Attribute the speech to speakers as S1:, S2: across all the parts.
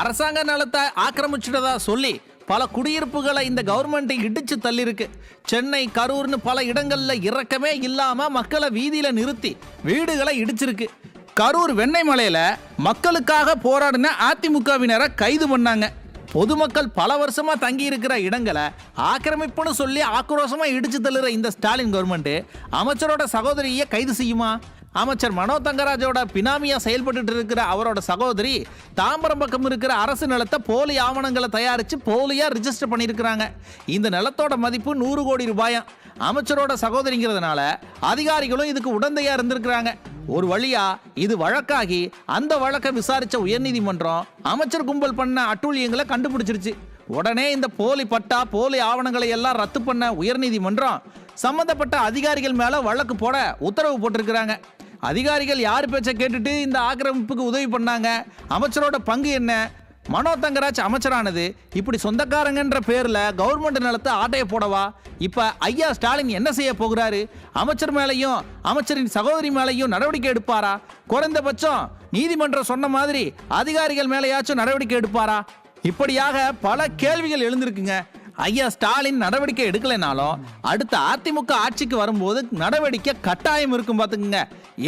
S1: அரசாங்க நலத்தை ஆக்கிரமிச்சிட்டதா சொல்லி பல குடியிருப்புகளை இந்த கவர்மெண்ட் இடிச்சு தள்ளியிருக்கு. சென்னை கரூர்னு பல இடங்கள்ல இறக்கமே இல்லாம மக்களை வீதியில நிறுத்தி வீடுகளை இடிச்சிருக்கு. கரூர் வெண்ணெய்மலையில மக்களுக்காக போராடின அதிமுகவினரை கைது பண்ணாங்க. பொதுமக்கள் பல வருஷமா தங்கி இருக்கிற இடங்களை ஆக்கிரமிப்புன்னு சொல்லி ஆக்ரோஷமா இடிச்சு தள்ளுற இந்த ஸ்டாலின் கவர்மெண்ட் அமைச்சரோட சகோதரியை கைது செய்யுமா? அமைச்சர் மனோ தங்கராஜோட பினாமியா செயல்பட்டு இருக்கிற அவரோட சகோதரி தாம்பரம் பக்கம் இருக்கிற அரசு நிலத்தை போலி ஆவணங்களை தயாரிச்சு போலியா ரிஜிஸ்டர் பண்ணியிருக்கிறாங்க. இந்த நிலத்தோட மதிப்பு நூறு கோடி ரூபாயாம் அமைச்சரோட சகோதரிங்கிறதுனால அதிகாரிகளும் இதுக்கு உடந்தையா இருந்திருக்கிறாங்க. ஒரு வழியா இது வழக்காகி அந்த வழக்கை விசாரிச்ச உயர்நீதிமன்றம் அமைச்சர் கும்பல் பண்ண அட்டூழியங்களை கண்டுபிடிச்சிருச்சு. உடனே இந்த போலி பட்டா போலி ஆவணங்களை எல்லாம் ரத்து பண்ண உயர்நீதிமன்றம் சம்பந்தப்பட்ட அதிகாரிகள் மேல வழக்கு போட உத்தரவு போட்டிருக்கிறாங்க. அதிகாரிகள் யார் பேச்சை கேட்டுட்டு இந்த ஆக்கிரமிப்புக்கு உதவி பண்ணாங்க? அமைச்சரோட பங்கு என்ன? மனோ தங்கராஜ் அமைச்சரானது. இப்படி சொந்தக்காரங்கன்ற பேரில் கவர்மெண்ட் நிலத்தை ஆட்டையை போடவா? இப்போ ஐயா ஸ்டாலின் என்ன செய்ய போகிறாரு? அமைச்சர் மேலையும் அமைச்சரின் சகோதரி மேலையும் நடவடிக்கை எடுப்பாரா? குறைந்தபட்சம் நீதிமன்றம் சொன்ன மாதிரி அதிகாரிகள் மேலேயாச்சும் நடவடிக்கை எடுப்பாரா? இப்படியாக பல கேள்விகள் எழுந்திருக்குங்க. ஐயா ஸ்டாலின் நடவடிக்கை எடுக்கலைனாலும் அடுத்த அதிமுக ஆட்சிக்கு வரும்போது நடவடிக்கை கட்டாயம் இருக்கும் பார்த்துக்குங்க.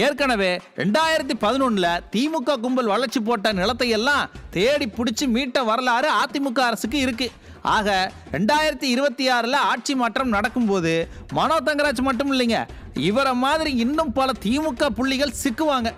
S1: ஏற்கனவே ரெண்டாயிரத்தி பதினொன்னுல திமுக கும்பல் வளர்ச்சி போட்ட நிலத்தை எல்லாம் தேடி பிடிச்சி மீட்ட வரலாறு அதிமுக அரசுக்கு இருக்கு. ஆக ரெண்டாயிரத்தி இருபத்தி ஆறில் ஆட்சி மாற்றம் நடக்கும்போது மனோ தங்கராஜ் மட்டும் இல்லைங்க இவரை மாதிரி இன்னும் பல திமுக புள்ளிகள் சிக்குவாங்க.